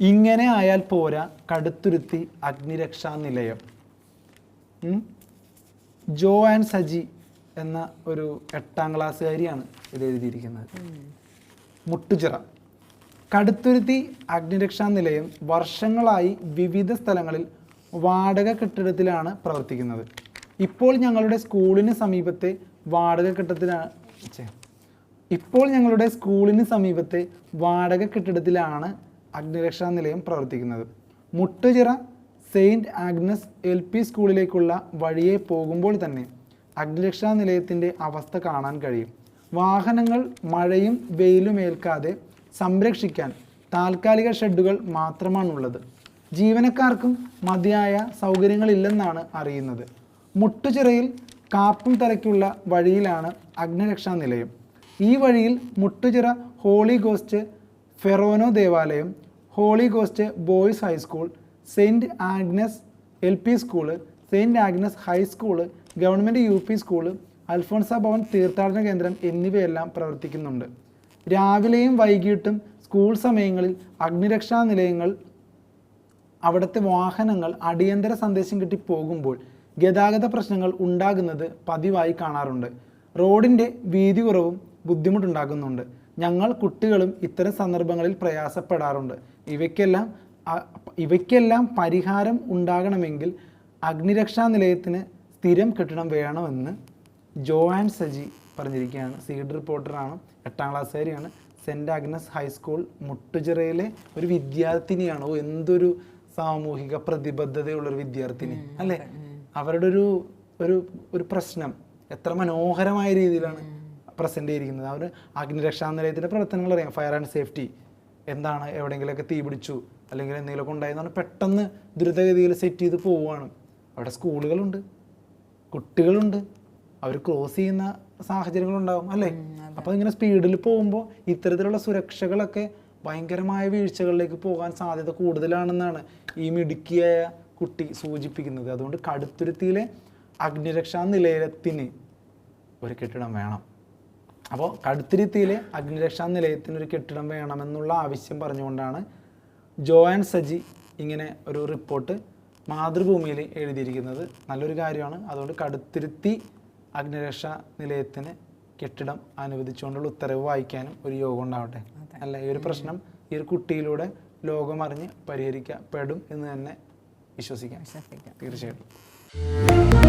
ഇങ്ങനെ ആയാൽ പോരാ കടുത്തുരുത്തി അഗ്നിരക്ഷാ നിലയം. ജോ ആൻഡ് സജി എന്ന ഒരു എട്ടാം ക്ലാസ്സുകാരിയാണ് ഇത് എഴുതിയിരിക്കുന്നത്. മുട്ടുചിറ. കടുത്തുരുത്തി അഗ്നിരക്ഷാ നിലയം വർഷങ്ങളായി വിവിധ സ്ഥലങ്ങളിൽ വാടക കെട്ടിടത്തിലാണ് പ്രവർത്തിക്കുന്നത്. ഇപ്പോൾ ഞങ്ങളുടെ സ്കൂളിന് സമീപത്തെ വാടക കെട്ടിടത്തിലാണ് ഇപ്പോൾ ഞങ്ങളുടെ സ്കൂളിന് സമീപത്തെ വാടക കെട്ടിടത്തിലാണ് അഗ്നിരക്ഷാ നിലയം പ്രവർത്തിക്കുന്നത്. Muttuchira saint Agnes L P സ്കൂളിലേക്കുള്ള വഴിയെ പോകുമ്പോൾ തന്നെ അഗ്നിരക്ഷാ നിലയത്തിന്റെ അവസ്ഥ കാണാൻ കഴിയും. വാഹനങ്ങൾ മഴയും വെയിലും ഏൽക്കാതെ സംരക്ഷിക്കാൻ താൽക്കാലിക ഷെഡുകൾ മാത്രമാണുള്ളത്. ജീവനക്കാർക്കും മതിയായ സൗകര്യങ്ങളില്ലെന്നാണ് അറിയുന്നത്. മുട്ടുചിറയിൽ കാപ്പും തലയ്ക്കുള്ള വഴിയിലാണ് അഗ്നിരക്ഷാ നിലയം. ഈ വഴിയിൽ മുട്ടുചിറ ഹോളി ഗോസ്റ്റ് ഫെറോനോ ദേവാലയം holy ghost boys high school saint Agnes L P school saint Agnes high school government U P school Alphonsa Bhavan തീർത്ഥാടന കേന്ദ്രം എന്നിവയെല്ലാം പ്രവർത്തിക്കുന്നുണ്ട്. രാവിലെയും വൈകിട്ടും സ്കൂൾ സമയങ്ങളിൽ അഗ്നിരക്ഷാ നിലയങ്ങൾ അവിടുത്തെ വാഹനങ്ങൾ അടിയന്തര സന്ദേശം കിട്ടി പോകുമ്പോൾ ഗതാഗത പ്രശ്നങ്ങൾ ഉണ്ടാകുന്നത് പതിവായി കാണാറുണ്ട്. റോഡിന്റെ വീതി കുറവും ബുദ്ധിമുട്ടുണ്ടാക്കുന്നുണ്ട് ഞങ്ങൾ കുട്ടികളും ഇത്തരം സന്ദർഭങ്ങളിൽ പ്രയാസപ്പെടാറുണ്ട്. ഇവയ്ക്കെല്ലാം ഇവയ്ക്കെല്ലാം പരിഹാരം ഉണ്ടാകണമെങ്കിൽ അഗ്നിരക്ഷാ നിലയത്തിന് സ്ഥിരം കെട്ടിടം വേണമെന്ന് ജോആൻ സജി പറഞ്ഞിരിക്കുകയാണ്. സീഡ് റിപ്പോർട്ടറാണ് എട്ടാം ക്ലാസ്സുകാരിയാണ്. സെന്റ് അഗ്നസ് ഹൈസ്കൂൾ മുട്ടുചിറയിലെ ഒരു വിദ്യാർത്ഥിനിയാണ്? ഓ എന്തൊരു സാമൂഹിക പ്രതിബദ്ധതയുള്ളൊരു വിദ്യാർത്ഥിനി അല്ലേ? അവരുടെ ഒരു ഒരു ഒരു പ്രശ്നം എത്ര മനോഹരമായ രീതിയിലാണ്. പ്രസന്റ് ചെയ്തിരിക്കുന്നത്. അവർ അഗ്നിരക്ഷാ നിലയത്തിന്റെ പ്രവർത്തനങ്ങൾ അറിയാം. ഫയർ ആൻഡ് സേഫ്റ്റി എന്താണ്? എവിടെയെങ്കിലുമൊക്കെ തീ പിടിച്ചു. അല്ലെങ്കിൽ എന്തെങ്കിലുമൊക്കെ ഉണ്ടായെന്നാണ് പെട്ടെന്ന് ദ്രുതഗതിയിൽ സെറ്റ് ചെയ്ത് പോവുകയാണ്. അവിടെ സ്കൂളുകളുണ്ട്. കുട്ടികളുണ്ട്. അവർ ക്രോസ് ചെയ്യുന്ന സാഹചര്യങ്ങളുണ്ടാവും അല്ലേ? അപ്പോൾ ഇങ്ങനെ സ്പീഡിൽ പോകുമ്പോൾ ഇത്തരത്തിലുള്ള സുരക്ഷകളൊക്കെ ഭയങ്കരമായ വീഴ്ചകളിലേക്ക് പോകാൻ സാധ്യത കൂടുതലാണെന്നാണ് ഈ മിടുക്കിയായ കുട്ടി സൂചിപ്പിക്കുന്നത്. അതുകൊണ്ട് കടുത്തുരുത്തിയിലെ അഗ്നിരക്ഷാ നിലയത്തിന് ഒരു കെട്ടിടം വേണം. അപ്പോൾ കടുത്തിരുത്തിയിലെ അഗ്നിരക്ഷാ നിലയത്തിന് ഒരു കെട്ടിടം വേണമെന്നുള്ള ആവശ്യം പറഞ്ഞുകൊണ്ടാണ് ജോ ആൻഡ് സജി ഇങ്ങനെ ഒരു റിപ്പോർട്ട് മാതൃഭൂമിയിൽ എഴുതിയിരിക്കുന്നത്. നല്ലൊരു കാര്യമാണ്. അതുകൊണ്ട് കടുത്തിരുത്തി അഗ്നിരക്ഷാ നിലയത്തിന് കെട്ടിടം അനുവദിച്ചുകൊണ്ടുള്ള ഉത്തരവ് വായിക്കാനും ഒരു യോഗം ഉണ്ടാവട്ടെ. അല്ല? ഈ ഒരു പ്രശ്നം ഈ ഒരു കുട്ടിയിലൂടെ ലോകമറിഞ്ഞ് പരിഹരിക്കപ്പെടും എന്ന് തന്നെ വിശ്വസിക്കാം. വിശ്വസിക്കാം. തീർച്ചയായിട്ടും.